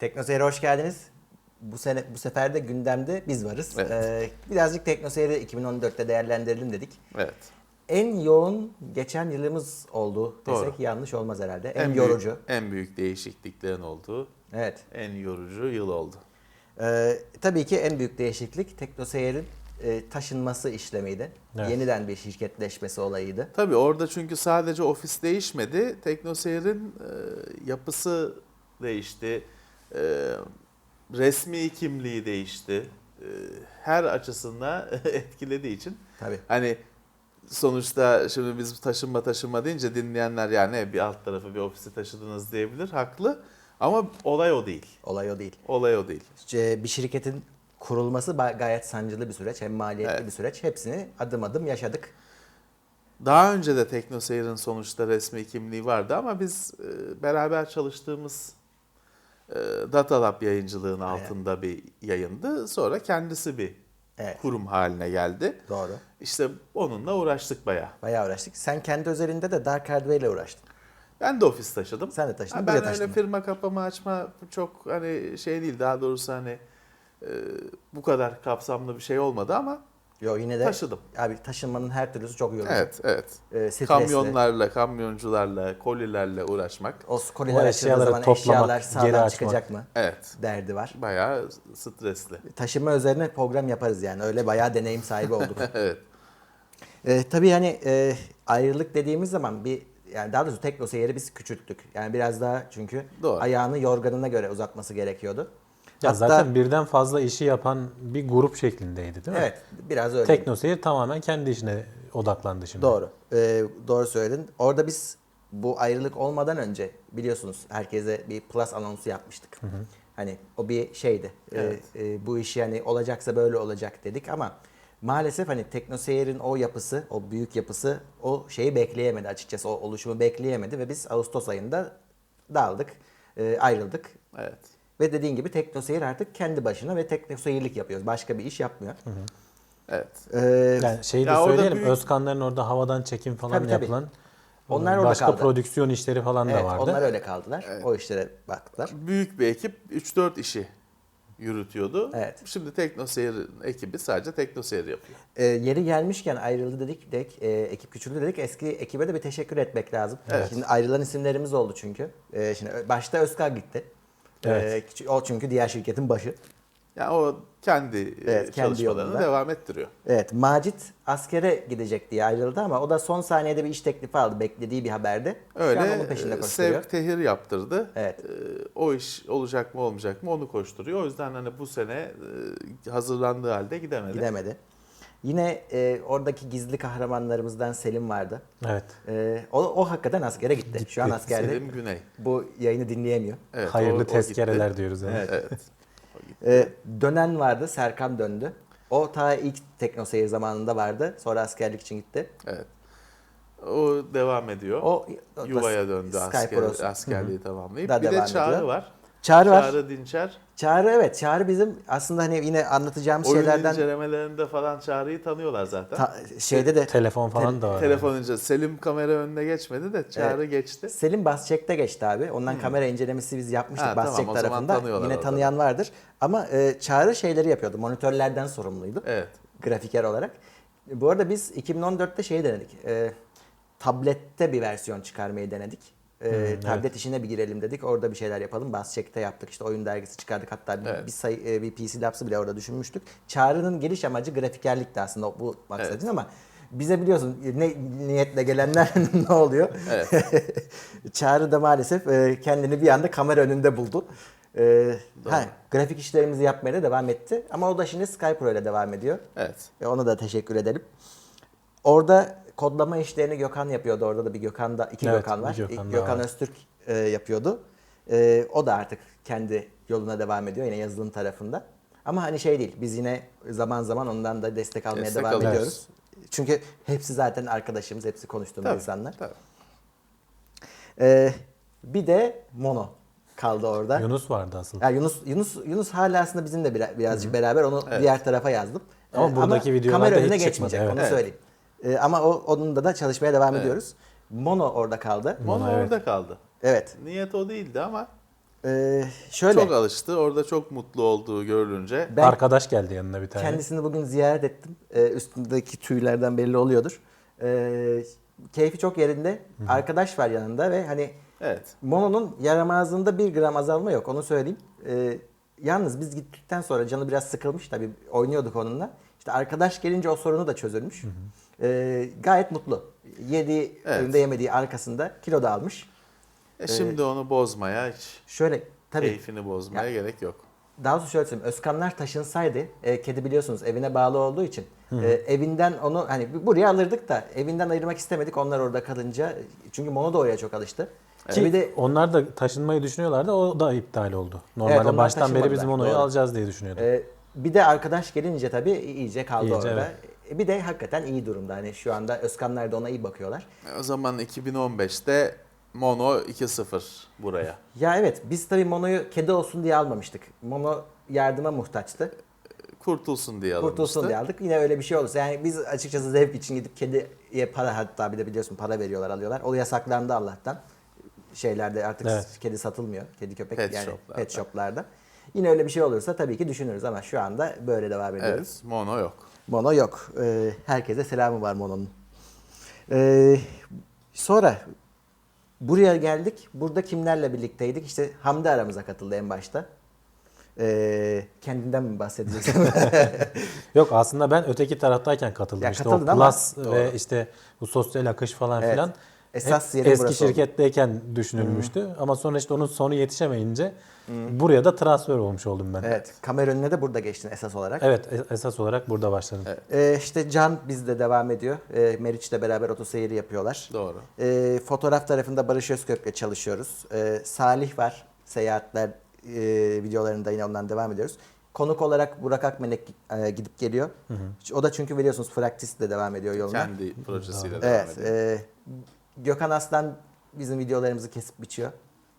Teknoseyir'e hoş geldiniz. Bu sene bu sefer de gündemde biz varız. Evet. Ee, birazcık Teknoseyir'i 2014'te değerlendirelim dedik. Evet. En yoğun geçen yılımız oldu desek Doğru. yanlış olmaz herhalde. En, büyük- yorucu. en büyük değişikliklerin olduğu Evet. en yorucu yıl oldu. Ee, tabii ki en büyük değişiklik Teknoseyir'in e, taşınması işlemiydi. Evet. Yeniden bir şirketleşmesi olayıydı. Tabii orada çünkü sadece ofis değişmedi. Teknoseyir'in e, yapısı değişti. E, resmi kimliği değişti. E, her açısından etkilediği için Tabii. hani sonuçta şimdi biz taşınma taşınma deyince dinleyenler yani bir alt tarafı bir ofisi taşıdınız diyebilir. Haklı. Ama olay o değil. Olay o değil. Olay o değil. Bir şirketin kurulması gayet sancılı bir süreç. Hem maliyetli Evet. bir süreç. Hepsini adım adım yaşadık. Daha önce de TeknoSeyir'in sonuçta resmi kimliği vardı ama biz e, beraber çalıştığımız Data Lab yayıncılığının Aynen. altında bir yayındı. Sonra kendisi bir Evet. kurum haline geldi. Doğru. İşte onunla uğraştık bayağı. Bayağı uğraştık. Sen kendi özelinde de Dark Hardware ile uğraştın. Ben de ofis taşıdım. Sen de taşıdın, Ha, ben öyle firma kapama açma çok hani şey değil. Daha doğrusu hani e, bu kadar kapsamlı bir şey olmadı ama Yo yine de taşıdım. abi taşınmanın her türlüsü çok yorucu. Evet, evet. Ee, stresli. Kamyonlarla, kamyoncularla, kolilerle uğraşmak. O koliler O eşyaları zaman toplamak, eşyalar geri sağdan açmak. çıkacak mı? Evet. Derdi var. Bayağı stresli. Taşınma üzerine program yaparız yani. Öyle bayağı deneyim sahibi olduk. evet. Ee, tabii hani e, ayrılık dediğimiz zaman bir yani daha doğrusu Tekno Seyir'i biz küçülttük. Yani biraz daha çünkü Doğru. ayağını yorganına göre uzatması gerekiyordu. Ya Hatta- zaten birden fazla işi yapan bir grup şeklindeydi değil mi? Evet biraz öyle. Teknoseyir tamamen kendi işine odaklandı şimdi. Doğru. Ee, doğru söyledin. Orada biz bu ayrılık olmadan önce biliyorsunuz herkese bir plus anonsu yapmıştık. Hani o bir şeydi. Ee, Evet. e, bu iş yani olacaksa böyle olacak dedik ama maalesef hani teknoseyir'in o yapısı, o büyük yapısı o şeyi bekleyemedi açıkçası. O oluşumu bekleyemedi ve biz Ağustos ayında dağıldık, e, ayrıldık. Evet. Ve dediğin gibi teknoseyir artık kendi başına ve teknoseyirlik yapıyoruz. Başka bir iş yapmıyor. Evet. Ee, Yani şeyi de Ya söyleyelim. büyük- Özkanların orada havadan çekim falan Tabii, tabii. yapılan Onlar orada başka kaldı. prodüksiyon işleri falan evet, da vardı. onlar öyle kaldılar. O işlere baktılar. Büyük bir ekip 3-4 işi yürütüyordu. Evet. Şimdi TeknoSeyir'in ekibi sadece TeknoSeyir yapıyor. E, yeri gelmişken ayrıldı dedik, dedik e, ekip küçüldü dedik. Eski ekibe de bir teşekkür etmek lazım. Şimdi ayrılan isimlerimiz oldu çünkü. E, şimdi başta Özkal gitti. Evet. E, küçü- o çünkü diğer şirketin başı. Yani o kendi, e, Evet, kendi çalışmalarını yolunda. devam ettiriyor. Evet, Macit askere gidecek diye ayrıldı ama o da son saniyede bir iş teklifi aldı. Beklediği bir haberdi. Şu an onun Öyle peşinde e, koşturuyor. sevk tehir yaptırdı. Evet. E, O iş olacak mı olmayacak mı onu koşturuyor. O yüzden hani bu sene hazırlandığı halde gidemedi. Gidemedi. Yine e, oradaki gizli kahramanlarımızdan Selim vardı. Evet. E, o, o hakikaten askere gitti. Şu an askerde. Selim Güney. Bu yayını dinleyemiyor. Evet, o- Hayırlı o gitti. tezkereler diyoruz. Yani. Evet. Ee, dönen vardı, Serkan döndü. O ta ilk teknoseyir zamanında vardı. Sonra askerlik için gitti. evet. O devam ediyor. O, o Yuvaya döndü Skype asker, Pro'su. askerliği tamamlayıp. Da bir de Çağrı ediyor. var. Çağrı var. Çağrı Dinçer. Çağrı evet. Çağrı bizim aslında hani yine anlatacağımız Oyun şeylerden incelemelerinde falan Çağrı'yı tanıyorlar zaten. ta- şeyde de Telefon falan da var. Telefon ince. Selim kamera önüne geçmedi de Çağrı geçti. Selim Basçek'te geçti abi. Ondan kamera incelemesi biz yapmıştık Hmm. Ha, Basçek tamam, tarafında. tanıyorlar Yine orada. tanıyan vardır. Ama e, Çağrı şeyleri yapıyordu. Monitörlerden sorumluydu. Evet. grafiker olarak. Bu arada biz 2014'te şeyi denedik. E, tablette bir versiyon çıkarmayı denedik. E, tablet işine bir girelim dedik. Orada bir şeyler yapalım. Basçek'te yaptık. İşte oyun dergisi çıkardık. Hatta bir, Evet. bir, sayı, e, bir PC Labs'ı bile orada düşünmüştük. Çağrı'nın geliş amacı grafikerlikti aslında bu maksadın Evet. ama bize biliyorsun ne niyetle gelenler ne oluyor? Evet. Çağrı da maalesef e, kendini bir anda kamera önünde buldu. E, ha, grafik işlerimizi yapmaya da devam etti. Ama o da şimdi Skype ile devam ediyor. Evet. E, ona da teşekkür edelim. Orada kodlama işlerini Gökhan yapıyordu. Orada da bir Gökhan da iki Evet, Gökhan var. Gökhan Gökhan var. Öztürk e, yapıyordu. E, o da artık kendi yoluna devam ediyor yine yazılım tarafında. Ama hani şey değil. Biz yine zaman zaman ondan da destek almaya Destek devam alıyoruz. ediyoruz. Çünkü hepsi zaten arkadaşımız, hepsi konuştuğumuz Tabii, insanlar. tabii. E, bir de Mono kaldı orada. Yunus vardı asıl. Ya Yunus Yunus Yunus hala aslında bizimle biraz, birazcık beraber onu diğer tarafa yazdım. Ama Ee, buradaki videolarda kamera hiç önüne çıkmadı, geçmeyecek evet. onu Evet. söyleyeyim. Ee, ama o onunla da çalışmaya devam ediyoruz. Mono orada kaldı. Mono evet. orada kaldı. Evet. Niyet o değildi ama Ee, şöyle Çok alıştı. Orada çok mutlu olduğu görülünce ben Arkadaş geldi yanına bir tane. kendisini bugün ziyaret ettim. Ee, üstündeki tüylerden belli oluyordur. Ee, keyfi çok yerinde. Arkadaş var yanında ve hani evet. Mono'nun yaramazlığında bir gram azalma yok onu söyleyeyim. Ee, yalnız biz gittikten sonra canı biraz sıkılmış tabii oynuyorduk onunla. İşte arkadaş gelince o sorunu da çözülmüş. Ee, gayet mutlu. Yediği, Evet. önünde yemediği arkasında kilo da almış. E şimdi onu bozmaya hiç Şöyle tabii keyfini bozmaya gerek yok. daha doğrusu şöyle söyleyeyim. Özkanlar taşınsaydı e, kedi biliyorsunuz evine bağlı olduğu için e, evinden onu hani buraya alırdık da evinden ayırmak istemedik onlar orada kalınca. Çünkü Mono da oraya çok alıştı. Ki Bir de onlar da taşınmayı düşünüyorlardı. O da iptal oldu. Normalde Evet, baştan beri onu doğru. alacağız diye düşünüyorduk. Ee, bir de arkadaş gelince tabii iyice kaldı İyice, orada. evet. E, Bir de hakikaten iyi durumda. Hani şu anda Özkanlar da ona iyi bakıyorlar. E, O zaman 2015'te Mono 2-0 buraya. Ya evet biz tabii Mono'yu kedi olsun diye almamıştık. Mono yardıma muhtaçtı. Kurtulsun diye alınmıştı. Kurtulsun diye aldık. Yine öyle bir şey olursa. Yani biz açıkçası zevk için gidip kediye para hatta bir de biliyorsun para veriyorlar alıyorlar. O yasaklandı Allah'tan. Şeylerde artık Evet. kedi satılmıyor. Kedi köpek Pet yani shoplarda. pet shoplarda. Yine öyle bir şey olursa tabii ki düşünürüz ama şu anda böyle devam ediyoruz. Evet, Mono yok. Mono yok. Ee, herkese selamı var Mono'nun. Ee, sonra buraya geldik. Burada kimlerle birlikteydik? İşte Hamdi aramıza katıldı en başta. Ee, kendinden mi bahsedeceksin? Yok aslında ben öteki taraftayken katıldım. Ya işte katıldın o ama- Plus ve işte bu sosyal akış falan Evet. filan. Esas hep yerin eski burası oldu. şirketteyken düşünülmüştü. Ama sonra işte onun sonu yetişemeyince buraya da transfer olmuş oldum ben. evet. Kamera önüne de burada geçtin esas olarak. Evet, e- esas olarak burada başladım. Ee, işte Can bizde devam ediyor. Ee, Meriç'le beraber otoseyri yapıyorlar. Doğru. Ee, fotoğraf tarafında Barış Özkök'le çalışıyoruz. Ee, Salih var. Seyahatler e, videolarında yine ondan devam ediyoruz. Konuk olarak Burak Akmenek e, gidip geliyor. O da çünkü biliyorsunuz Fraktis'le devam ediyor yoluna. Kendi projesiyle devam Evet. ediyor. e, Gökhan Aslan bizim videolarımızı kesip biçiyor.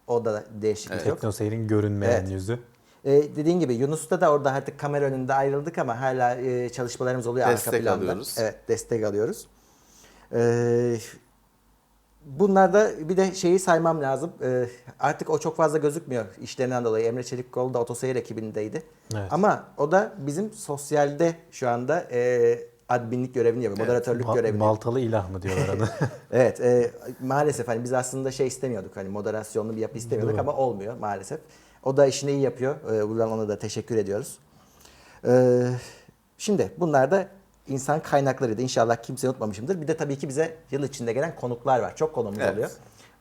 O da değişiklik yok. Teknoseyir'in görünmeyen Evet. yüzü. E, dediğin gibi Yunus'ta da orada artık kamera önünde ayrıldık ama hala e, çalışmalarımız oluyor Destek arka planda. alıyoruz. Evet destek alıyoruz. E, bunlarda bir de şeyi saymam lazım. E, artık o çok fazla gözükmüyor işlerinden dolayı. Emre Çelikkol da otoseyir ekibindeydi. Evet. Ama o da bizim sosyalde şu anda e, adminlik görevini yapıyor. Moderatörlük Ba- görevini baltalı ilah mı diyorlar ona. Evet, e, maalesef hani biz aslında şey istemiyorduk hani moderasyonlu bir yapı istemiyorduk Doğru. ama olmuyor maalesef. O da işini iyi yapıyor. E, buradan ona da teşekkür ediyoruz. E, şimdi bunlar da insan kaynaklarıydı. İnşallah kimse unutmamışımdır. Bir de tabii ki bize yıl içinde gelen konuklar var. Çok konumuz Evet. oluyor.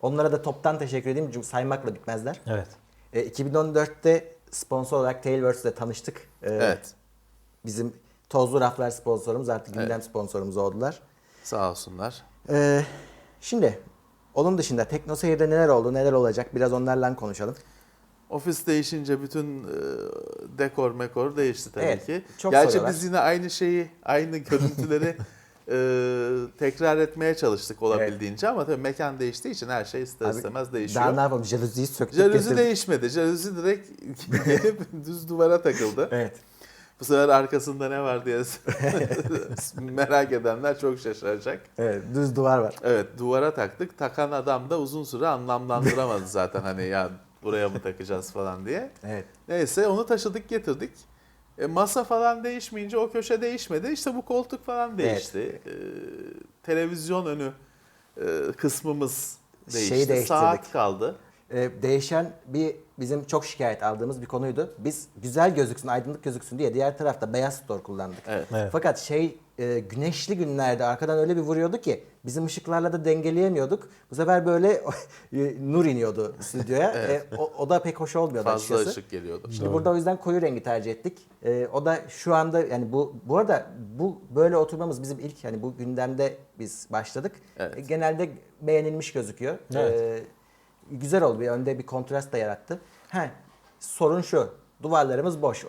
Onlara da toptan teşekkür edeyim çünkü saymakla bitmezler. evet. E, 2014'te sponsor olarak Tailwords'le tanıştık. E, Evet. Bizim Tozlu Raflar sponsorumuz artık gündem Evet. sponsorumuz oldular. Sağ olsunlar. Ee, şimdi onun dışında TeknoSeyir'de neler oldu, neler olacak biraz onlarla konuşalım. Ofis değişince bütün e, dekor mekor değişti tabii Evet, ki. çok Gerçi soruyorlar. biz yine aynı şeyi, aynı görüntüleri e, tekrar etmeye çalıştık olabildiğince ama tabii mekan değiştiği için her şey ister Abi, istemez değişiyor. Daha ne yapalım? Jaluziyi söktük. Jaluzi getirdik. değişmedi. Jaluzi direkt gelip düz duvara takıldı. Evet. Bu sefer arkasında ne var diye merak edenler çok şaşıracak. Evet, düz duvar var. Evet duvara taktık. Takan adam da uzun süre anlamlandıramadı zaten hani ya buraya mı takacağız falan diye. Evet. Neyse onu taşıdık getirdik. E, masa falan değişmeyince o köşe değişmedi. İşte bu koltuk falan değişti. E, televizyon önü e, kısmımız değişti. Şeyi. Saat kaldı. Ee, değişen bir bizim çok şikayet aldığımız bir konuydu. Biz güzel gözüksün, aydınlık gözüksün diye diğer tarafta beyaz stor kullandık. Evet. Evet. Fakat şey e, güneşli günlerde arkadan öyle bir vuruyordu ki bizim ışıklarla da dengeleyemiyorduk. Bu sefer böyle e, nur iniyordu stüdyoya. E, o, o da pek hoş olmuyordu Fazla açıkçası. ışık geliyordu. Şimdi Doğru. burada o yüzden koyu rengi tercih ettik. Ee, o da şu anda yani bu bu arada bu böyle oturmamız bizim ilk yani bu gündemde biz başladık. Evet. E, genelde beğenilmiş gözüküyor. Evet. Ee, güzel oldu. Bir önde bir kontrast da yarattı. He, sorun şu. Duvarlarımız boş.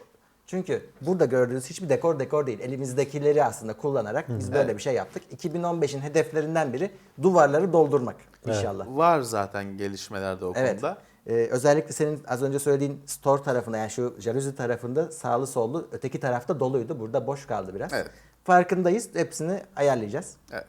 Çünkü burada gördüğünüz hiçbir dekor dekor değil. Elimizdekileri aslında kullanarak biz böyle bir şey yaptık. 2015'in hedeflerinden biri duvarları doldurmak inşallah. Var zaten gelişmelerde o Evet. konuda. Ee, özellikle senin az önce söylediğin store tarafında yani şu jaluzi tarafında sağlı sollu öteki tarafta doluydu. Burada boş kaldı biraz. Evet. Farkındayız. Hepsini ayarlayacağız. Evet.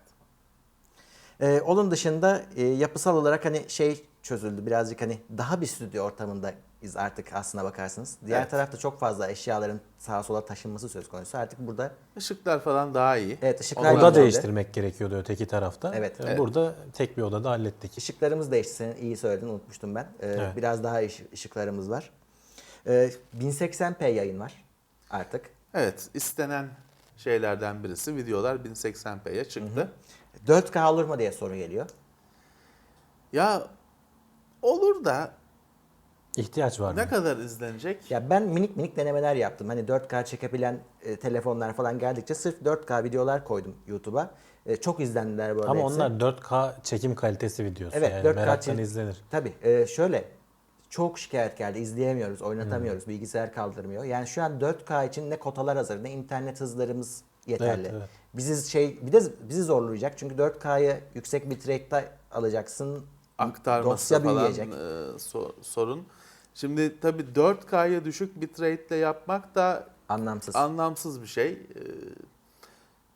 Ee, onun dışında e, yapısal olarak hani şey çözüldü birazcık hani daha bir stüdyo ortamında biz artık aslına bakarsınız. Diğer Evet. tarafta çok fazla eşyaların sağa sola taşınması söz konusu. Artık burada Işıklar falan daha iyi. evet ışıklar Oda değiştirmek gerekiyordu öteki tarafta. Evet. Ee, Evet. Burada tek bir odada hallettik. Işıklarımız değişti. Senin iyi söyledin unutmuştum ben. Ee, Evet. Biraz daha ış- ışıklarımız var. Ee, 1080p yayın var artık. Evet, istenen şeylerden birisi videolar 1080p'ye çıktı. 4K olur mu diye soru geliyor. Ya olur da İhtiyaç var mı? ne kadar izlenecek? Ya ben minik minik denemeler yaptım. Hani 4K çekebilen e, telefonlar falan geldikçe sırf 4K videolar koydum YouTube'a. E, çok izlendiler bu arada Ama hepsi. onlar 4K çekim kalitesi videosu. Evet, yani 4K meraktan çek- izlenir. Tabii e, şöyle çok şikayet geldi. izleyemiyoruz, oynatamıyoruz. Bilgisayar kaldırmıyor. Yani şu an 4K için ne kotalar hazır ne internet hızlarımız yeterli. Evet, evet. Bizi şey bir de bizi zorlayacak. Çünkü 4K'yı yüksek bitrate'de alacaksın. Aktarması Dosya falan büyüyecek. e, so- sorun. Şimdi tabii 4K'ya düşük bitrate ile yapmak da Anlamsız. anlamsız bir şey. E,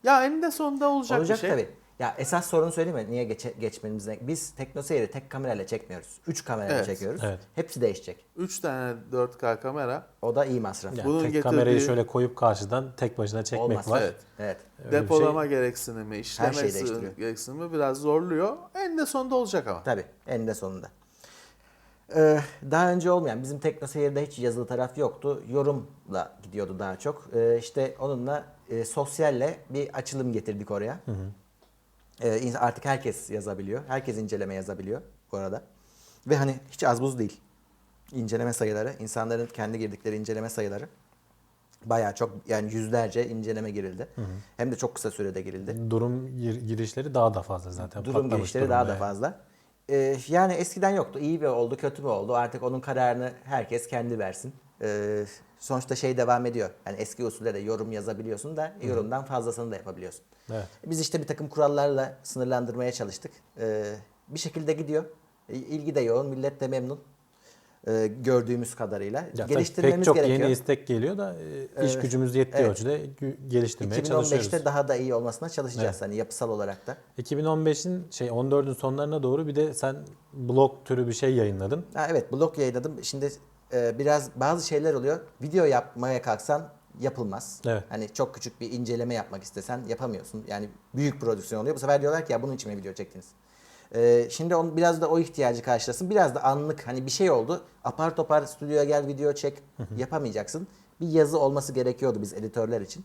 Ya eninde sonunda olacak, Olacak bir şey. tabii. Ya esas sorunu söyleyeyim mi? Niye geçe, geçmemize? Biz teknoseyri tek kamerayla çekmiyoruz. 3 kamerayla Evet, çekiyoruz. evet. Hepsi değişecek. 3 tane 4K kamera O da iyi masraf. Yani Bunun tek getirdiği- kamerayı şöyle koyup karşıdan tek başına çekmek Olmaz. var. Evet. Evet. Öyle bir depolama şey- gereksinimi, işleme şeyi değiştiriyor. gereksinimi biraz zorluyor. Eninde sonunda olacak ama. Tabii. Eninde sonunda. Ee, daha önce olmayan bizim teknoseyirde hiç yazılı taraf yoktu. Yorumla gidiyordu daha çok. Ee, işte onunla e, sosyalle bir açılım getirdik oraya. İns- artık herkes yazabiliyor. Herkes inceleme yazabiliyor bu arada. Ve hani hiç az buz değil. İnceleme sayıları, insanların kendi girdikleri inceleme sayıları bayağı çok yani yüzlerce inceleme girildi. Hem de çok kısa sürede girildi. Durum gir- girişleri daha da fazla zaten. Durum Patlamış girişleri durumda daha da fazla. Ee, yani eskiden yoktu. İyi mi oldu, kötü mü oldu? Artık onun kararını herkes kendi versin. Ee, sonuçta şey devam ediyor. Yani eski usulde de yorum yazabiliyorsun da yorumdan fazlasını da yapabiliyorsun. Evet. Biz işte bir takım kurallarla sınırlandırmaya çalıştık. Ee, bir şekilde gidiyor. E, İlgi de yoğun, millet de memnun. Ee, gördüğümüz kadarıyla. Ya Geliştirmemiz pek çok gerekiyor. yeni istek geliyor da e, iş Evet. gücümüz yettiği Evet. ölçüde geliştirmeye çalışıyoruz. 2015'te daha da iyi olmasına çalışacağız hani yapısal olarak da. 2015'in şey 14'ün sonlarına doğru bir de sen blog türü bir şey yayınladın. Ha, evet blog yayınladım. Şimdi e, biraz bazı şeyler oluyor. Video yapmaya kalksan yapılmaz. Evet. Hani çok küçük bir inceleme yapmak istesen yapamıyorsun. Yani büyük prodüksiyon oluyor. Bu sefer diyorlar ki ya bunun için mi video çektiniz? E, şimdi on, biraz da o ihtiyacı karşılasın. Biraz da anlık hani bir şey oldu. Apar topar stüdyoya gel video çek yapamayacaksın. Bir yazı olması gerekiyordu biz editörler için.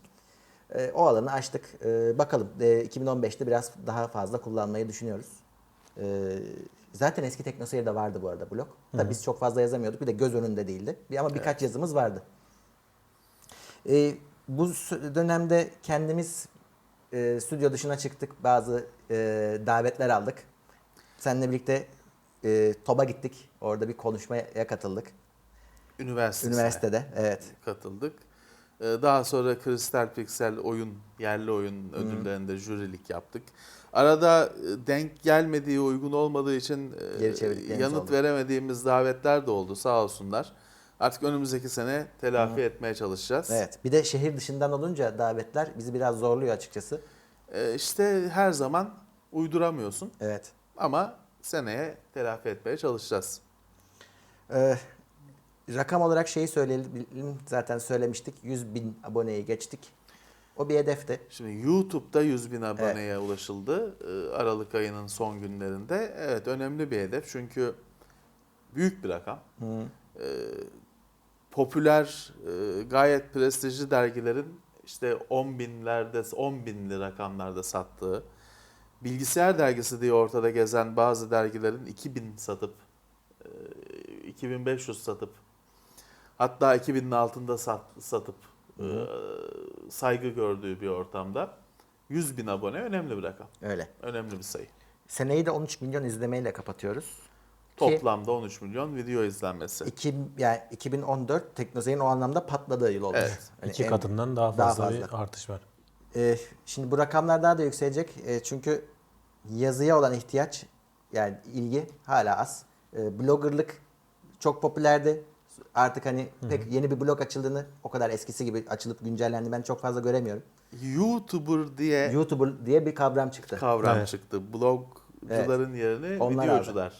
E, o alanı açtık. E, bakalım e, 2015'te biraz daha fazla kullanmayı düşünüyoruz. E, zaten eski TeknoSeyir'de vardı bu arada blog. Da biz çok fazla yazamıyorduk. Bir de göz önünde değildi. Bir, ama birkaç yazımız vardı. E, bu dönemde kendimiz e, stüdyo dışına çıktık. Bazı e, davetler aldık. Seninle birlikte e, TOB'a gittik. Orada bir konuşmaya katıldık. Üniversitesine Üniversitede. Evet. katıldık. Ee, Daha sonra Crystal Pixel oyun, yerli oyun ödüllerinde jürilik yaptık. Arada e, denk gelmediği, uygun olmadığı için e, yanıt oldu. veremediğimiz davetler de oldu sağ olsunlar. Artık önümüzdeki sene telafi etmeye çalışacağız. Evet. Bir de şehir dışından olunca davetler bizi biraz zorluyor açıkçası. Ee, İşte her zaman uyduramıyorsun Evet. ama seneye telafi etmeye çalışacağız. Ee, rakam olarak şeyi söyleyelim. Zaten söylemiştik. 100 bin aboneyi geçtik. O bir hedefti. Şimdi YouTube'da 100 bin aboneye ulaşıldı e, Aralık ayının son günlerinde. Evet önemli bir hedef çünkü büyük bir rakam. E, popüler, e, gayet prestijli dergilerin işte 10 binlerde, 10 binli rakamlarda sattığı, bilgisayar dergisi diye ortada gezen bazı dergilerin 2000 satıp, e, 2500 satıp, hatta 2000'in altında sat, satıp saygı gördüğü bir ortamda 100 bin abone önemli bir rakam. Öyle. Önemli bir sayı. Seneyi de 13 milyon izlemeyle kapatıyoruz. Ki Toplamda 13 milyon video izlenmesi. iki, yani 2014 teknolojinin o anlamda patladığı yıl olmuş. Evet. Hani İki en- katından daha daha fazla, fazla. bir artış var. Ee, şimdi bu rakamlar daha da yükselecek. Ee, çünkü yazıya olan ihtiyaç yani ilgi hala az. Ee, bloggerlık çok popülerdi. Artık hani pek yeni bir blog açıldığını o kadar eskisi gibi açılıp güncellendi ben çok fazla göremiyorum. YouTuber diye YouTuber diye bir kavram çıktı. kavram Evet. çıktı. Blogcuların yerine Onlar videocular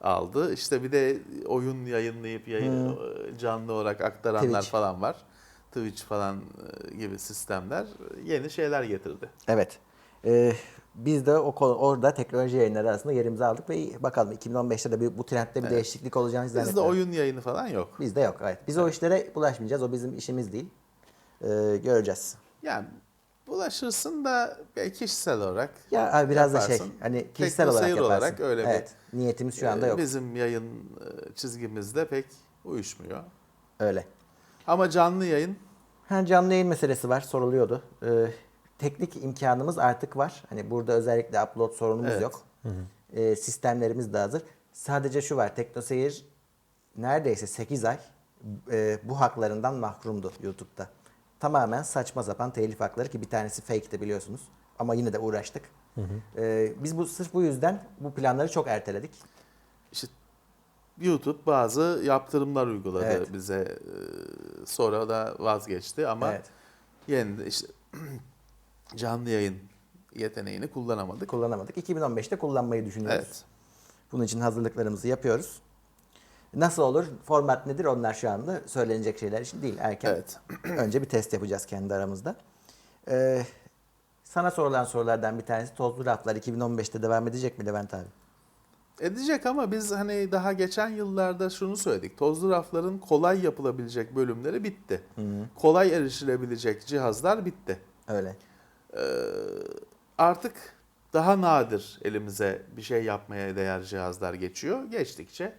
aldı. İşte bir de oyun yayınlayıp yayın, canlı olarak aktaranlar Twitch. falan var. Twitch falan e, gibi sistemler yeni şeyler getirdi. Evet. Ee, biz de o konu- orada teknoloji yayınları arasında yerimizi aldık ve bakalım 2015'te de bir, bu trendde bir Evet. değişiklik olacağını Bizde zannetmiyorum. oyun yayını falan yok. Bizde yok evet. Biz o işlere bulaşmayacağız. O bizim işimiz değil. Ee, göreceğiz. Yani bulaşırsın da kişisel olarak Ya abi biraz da şey yaparsın. hani kişisel olarak yaparsın. olarak öyle bir- evet. Niyetimiz şu anda e, yok. bizim yayın e, çizgimizde pek uyuşmuyor. Öyle. Ama canlı yayın Ha, canlı yayın meselesi var soruluyordu. Ee, teknik imkanımız artık var. Hani burada özellikle upload sorunumuz Evet. yok. Ee, sistemlerimiz de hazır. Sadece şu var. Teknoseyir neredeyse 8 ay e, bu haklarından mahrumdu YouTube'da. Tamamen saçma sapan telif hakları ki bir tanesi fake'ti biliyorsunuz. Ama yine de uğraştık. Ee, biz bu sırf bu yüzden bu planları çok erteledik. işte YouTube bazı yaptırımlar uyguladı Evet. bize. e, Sonra da vazgeçti ama Evet. yeni de işte canlı yayın yeteneğini kullanamadık. Kullanamadık. 2015'te kullanmayı düşünüyoruz. Evet. Bunun için hazırlıklarımızı yapıyoruz. Nasıl olur? Format nedir? Onlar şu anda söylenecek şeyler için değil. Erken. Evet. Önce bir test yapacağız kendi aramızda. Ee, sana sorulan sorulardan bir tanesi tozlu raflar 2015'te devam edecek mi Levent abi? Edecek ama biz hani daha geçen yıllarda şunu söyledik. Tozlu rafların kolay yapılabilecek bölümleri bitti. Kolay erişilebilecek cihazlar bitti. Öyle. Ee, artık daha nadir elimize bir şey yapmaya değer cihazlar geçiyor. Geçtikçe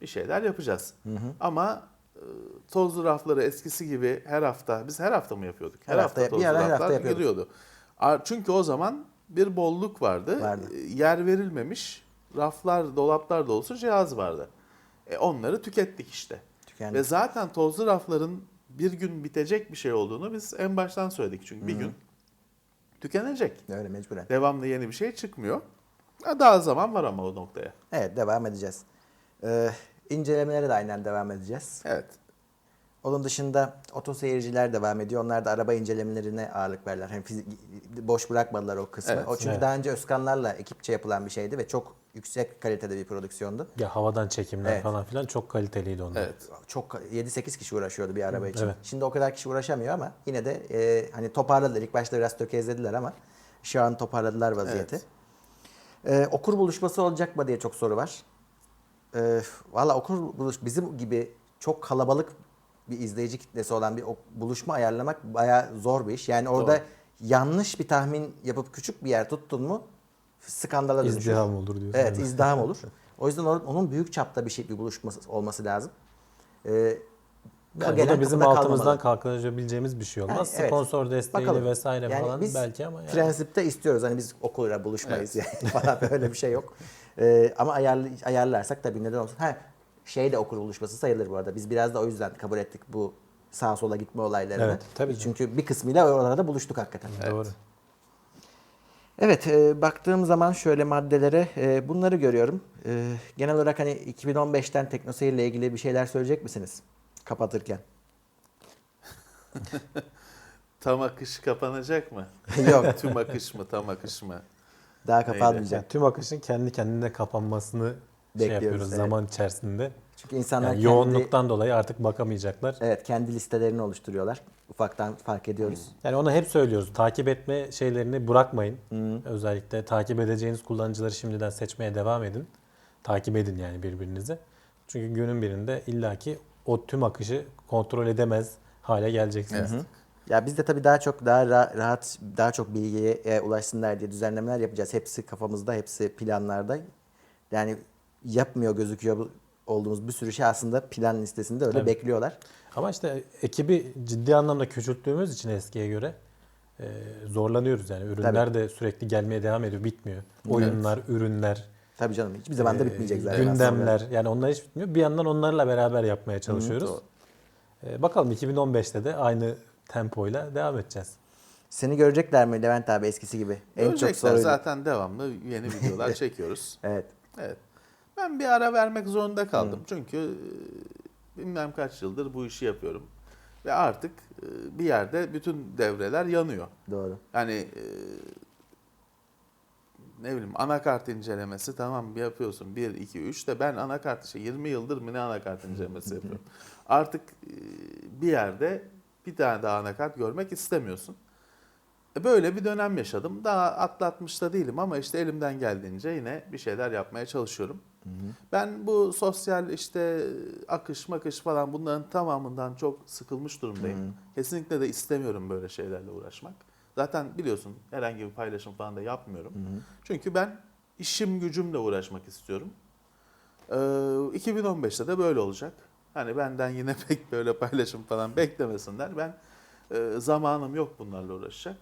bir şeyler yapacağız. Ama e, tozlu rafları eskisi gibi her hafta, biz her hafta mı yapıyorduk? Her, Her hafta, hafta- bir tozlu ara her raflar hafta yapıyorduk. giriyordu. Çünkü o zaman bir bolluk vardı. Vardı. E, Yer verilmemiş raflar, dolaplar dolusu cihaz vardı. E, onları tükettik işte. Tükendi. Ve zaten tozlu rafların bir gün bitecek bir şey olduğunu biz en baştan söyledik. Çünkü bir gün tükenecek. Öyle mecburen. Devamlı yeni bir şey çıkmıyor. Ha, Daha zaman var ama o noktaya. Evet devam edeceğiz. Ee, incelemelere de aynen devam edeceğiz. Evet. Onun dışında otoseyirciler devam ediyor. Onlar da araba incelemelerine ağırlık verirler. Hem fizik, boş bırakmadılar o kısmı. Evet. o çünkü Evet. daha önce Özkanlarla ekipçe yapılan bir şeydi ve çok yüksek kalitede bir prodüksiyondu. Ya havadan çekimler Evet. falan filan çok kaliteliydi onlar. Evet. Çok 7-8 kişi uğraşıyordu bir araba için. evet. Şimdi o kadar kişi uğraşamıyor ama yine de e, hani toparladılar. İlk başta biraz tökezlediler ama şu an toparladılar vaziyeti. E, okur buluşması olacak mı diye çok soru var. E, Valla okur buluş bizim gibi çok kalabalık bir izleyici kitlesi olan bir buluşma ayarlamak bayağı zor bir iş. Yani orada Doğru. yanlış bir tahmin yapıp küçük bir yer tuttun mu skandala dönüşür. İzdiham olur diyorsun. Evet izdiham olur. O yüzden onun büyük çapta bir şey bir buluşması olması lazım. Ee, Yani bu da bizim altımızdan kalmamalı. kalkabileceğimiz bir şey olmaz. Yani evet. Sponsor desteğiyle Bakalım. vesaire Yani falan biz belki ama yani. Prensipte istiyoruz. Hani biz okulla buluşmayız yani falan böyle bir şey yok. Ee, ama ayarlı, ayarlarsak tabii neden olsun. Ha, şey de okul buluşması sayılır bu arada. Biz biraz da o yüzden kabul ettik bu sağa sola gitme olaylarını. Evet, tabii. Çünkü bir kısmıyla oralarda buluştuk hakikaten. Doğru. Evet, e, baktığım zaman şöyle maddelere e, bunları görüyorum. E, genel olarak hani 2015'ten teknoseyir ile ilgili bir şeyler söyleyecek misiniz? Kapatırken. Tam akış kapanacak mı? Yok, Tüm akış mı, tam akış mı? daha kapanmayacak. Yani tüm akışın kendi kendine kapanmasını şey Bekliyoruz, yapıyoruz evet. zaman içerisinde. Çünkü insanlar Yani kendi, yoğunluktan dolayı artık bakamayacaklar. evet, kendi listelerini oluşturuyorlar. Ufaktan fark ediyoruz. Yani ona hep söylüyoruz. Takip etme şeylerini bırakmayın. Özellikle takip edeceğiniz kullanıcıları şimdiden seçmeye devam edin. Takip edin yani birbirinizi. Çünkü günün birinde illaki o tüm akışı kontrol edemez hale geleceksiniz. Evet. Ya biz de tabii daha çok daha ra- rahat, daha çok bilgiye ulaşsınlar diye düzenlemeler yapacağız. Hepsi kafamızda, hepsi planlarda. Yani yapmıyor gözüküyor bu- olduğumuz bir sürü şey aslında plan listesinde öyle Tabii. bekliyorlar. Ama işte ekibi ciddi anlamda küçülttüğümüz için eskiye göre e, zorlanıyoruz yani. Ürünler de sürekli gelmeye devam ediyor, bitmiyor. Oyunlar, ürünler, Tabii canım hiçbir zaman da e, bitmeyecek zaten. gündemler aslında. yani onlar hiç bitmiyor. Bir yandan onlarla beraber yapmaya çalışıyoruz. E, bakalım 2015'te de aynı tempoyla devam edeceğiz. Seni görecekler mi Levent abi eskisi gibi? En çok Görecekler soruydu. zaten devamlı yeni videolar çekiyoruz. Evet. Evet. Ben bir ara vermek zorunda kaldım. Çünkü e, bilmem kaç yıldır bu işi yapıyorum. Ve artık e, bir yerde bütün devreler yanıyor. Doğru. Yani e, ne bileyim anakart incelemesi tamam yapıyorsun 1 2 3 de ben anakart işte 20 yıldır mı ne anakart incelemesi yapıyorum. Artık bir yerde bir tane daha anakart görmek istemiyorsun. E, Böyle bir dönem yaşadım. Daha atlatmış da değilim ama işte elimden geldiğince yine bir şeyler yapmaya çalışıyorum. Ben bu sosyal işte akış makış falan bunların tamamından çok sıkılmış durumdayım. Kesinlikle de istemiyorum böyle şeylerle uğraşmak. Zaten biliyorsun herhangi bir paylaşım falan da yapmıyorum. Çünkü ben işim gücümle uğraşmak istiyorum. Ee, 2015'te de böyle olacak. Hani benden yine pek böyle paylaşım falan beklemesinler. Ben e, zamanım yok bunlarla uğraşacak.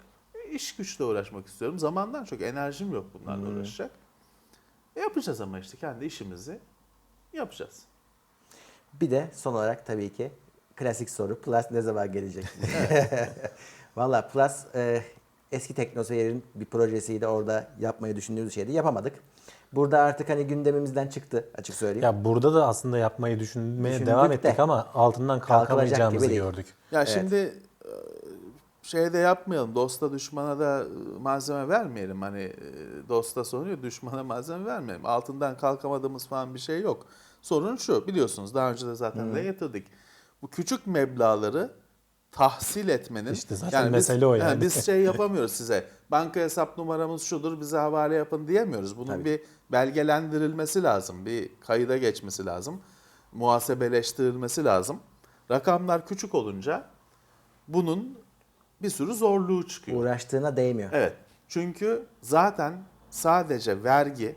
İş güçle uğraşmak istiyorum. Zamandan çok enerjim yok bunlarla uğraşacak. E, yapacağız ama işte kendi işimizi yapacağız. Bir de son olarak tabii ki klasik soru Plus ne zaman gelecek? Valla Plus e, eski TeknoSeyir'in bir projesiydi orada yapmayı düşündüğümüz şeydi yapamadık. Burada artık hani gündemimizden çıktı açık söyleyeyim. Ya burada da aslında yapmayı düşünmeye Düşündük devam de. ettik ama altından kalkamayacağımızı gördük. Ya Evet. şimdi e, şeyde yapmayalım. Dosta düşmana da e, malzeme vermeyelim. Hani e, dosta soruyor düşmana malzeme vermeyelim. Altından kalkamadığımız falan bir şey yok. Sorun şu biliyorsunuz daha önce de zaten de getirdik. Bu küçük meblağları tahsil etmenin İşte zaten biz- mesele o yani. Biz şey yapamıyoruz size. Banka hesap numaramız şudur bize havale yapın diyemiyoruz. Bunun Tabii. bir belgelendirilmesi lazım. Bir kayıda geçmesi lazım. Muhasebeleştirilmesi lazım. Rakamlar küçük olunca bunun bir sürü zorluğu çıkıyor. Uğraştığına değmiyor. Evet. Çünkü zaten sadece vergi,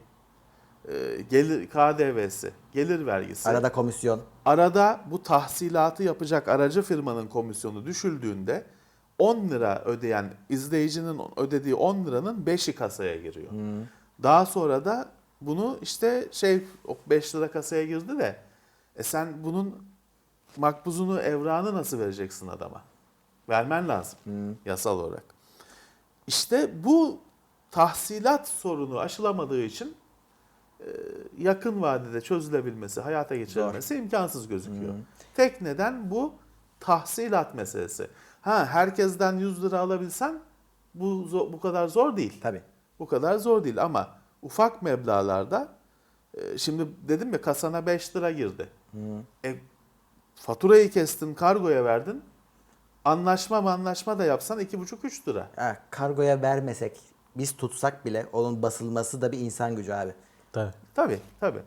e, gelir KDV'si, gelir vergisi. Arada komisyon. Arada bu tahsilatı yapacak aracı firmanın komisyonu düşüldüğünde 10 lira ödeyen izleyicinin ödediği 10 liranın 5'i kasaya giriyor. Daha sonra da bunu işte şey o 5 lira kasaya girdi de e sen bunun makbuzunu evrağını nasıl vereceksin adama? Vermen lazım yasal olarak. İşte bu tahsilat sorunu aşılamadığı için e, yakın vadede çözülebilmesi, hayata geçirilmesi imkansız gözüküyor. Tek neden bu tahsilat meselesi. Ha herkesten 100 lira alabilsen bu bu kadar zor değil. Tabii. Bu kadar zor değil ama ufak meblağlarda e, şimdi dedim ya kasana 5 lira girdi. E, faturayı kestin, kargoya verdin. Anlaşma anlaşma da yapsan 2,5-3 lira. Ha, kargoya vermesek biz tutsak bile onun basılması da bir insan gücü abi. Tabii. Tabii tabii.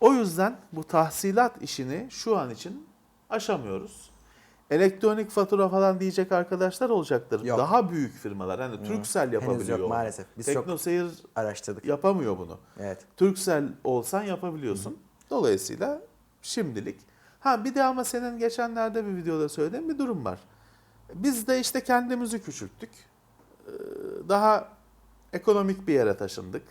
O yüzden bu tahsilat işini şu an için aşamıyoruz. Elektronik fatura falan diyecek arkadaşlar olacaktır. Yok. Daha büyük firmalar hani Turkcell yapabiliyor. Henüz yok onu. maalesef. Biz çok Teknoseyir araştırdık. yapamıyor bunu. Evet. Turkcell olsan yapabiliyorsun. Dolayısıyla şimdilik. Ha bir de ama senin geçenlerde bir videoda söylediğin bir durum var. Biz de işte kendimizi küçülttük. Ee, Daha ekonomik bir yere taşındık.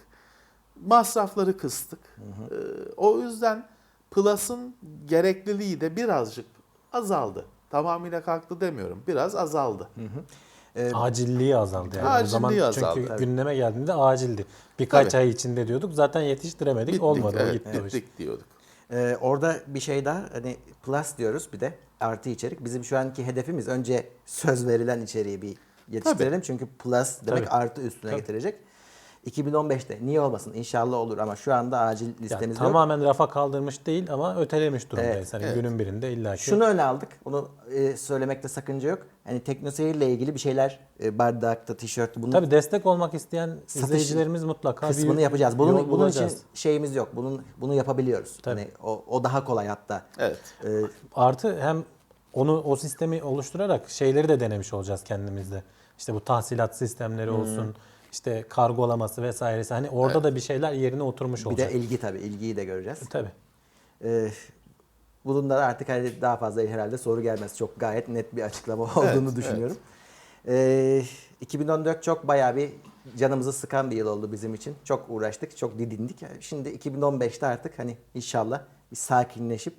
Masrafları kıstık. Ee, O yüzden Plus'ın gerekliliği de birazcık azaldı. Tamamıyla kalktı demiyorum. Biraz azaldı. Ee, Acilliği azaldı yani. o Acilliği zaman azaldı, çünkü evet. gündeme geldiğinde acildi. Birkaç Tabii. ay içinde diyorduk. Zaten yetiştiremedik. Bittik, Olmadı. o evet, gitti o iş. bittik diyorduk. Ee, orada bir şey daha hani plus diyoruz bir de artı içerik. Bizim şu anki hedefimiz önce söz verilen içeriği bir yetiştirelim. Çünkü plus demek Tabii. artı üstüne Tabii. getirecek. 2015'te niye olmasın inşallah olur ama şu anda acil listemiz yok. tamamen rafa kaldırmış değil ama ötelemiş durumdayız. Evet, hani evet. günün birinde illaki. Şunu öne aldık. Onu e, söylemekte sakınca yok. Hani teknoseyirle ilgili bir şeyler e, bardakta, tişört bunu Tabii destek olmak isteyen izleyicilerimiz mutlaka bir kısmını yapacağız. Bunun yol bunun için şeyimiz yok. Bunun bunu yapabiliyoruz. Tabii. Hani o, o daha kolay hatta. Evet. Ee, Artı hem onu o sistemi oluşturarak şeyleri de denemiş olacağız kendimizde. İşte bu tahsilat sistemleri Hmm. İşte kargolaması vesairesi. Hani orada da bir şeyler yerine oturmuş bir olacak. de ilgi tabii. ilgiyi de göreceğiz. Tabii. Ee, bunun da artık hani daha fazla herhalde soru gelmez. Çok gayet net bir açıklama olduğunu Evet, düşünüyorum. Ee, 2014 çok bayağı bir canımızı sıkan bir yıl oldu bizim için. Çok uğraştık, çok didindik. Şimdi 2015'te artık hani inşallah bir sakinleşip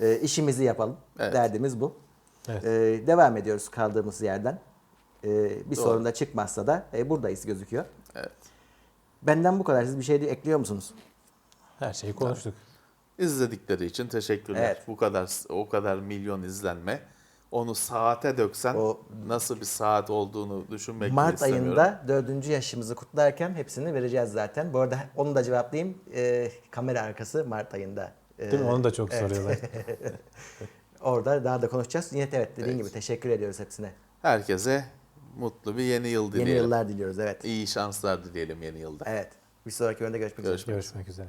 e, işimizi yapalım. Evet. Derdimiz bu. Evet. Ee, devam ediyoruz kaldığımız yerden. Ee, bir Doğru. sorun da çıkmazsa da e, buradayız gözüküyor. Evet. Benden bu kadar. Siz bir şey de ekliyor musunuz? Her şeyi konuştuk. İzledikleri için teşekkürler. Evet. Bu kadar o kadar milyon izlenme onu saate döksen O- nasıl bir saat olduğunu düşünmek Mart istemiyorum. ayında dördüncü yaşımızı kutlarken hepsini vereceğiz zaten. Bu arada onu da cevaplayayım. Ee, kamera arkası Mart ayında. Ee, Değil mi? Onu da çok evet. soruyorlar. Orada daha da konuşacağız. Yine evet dediğin gibi teşekkür ediyoruz hepsine. Herkese mutlu bir yeni yıl dileyelim. Yeni yıllar diliyoruz evet. İyi şanslar dileyelim yeni yılda. Evet. Bir sonraki bölümde görüşmek üzere. Görüşmek Görüşmek üzere.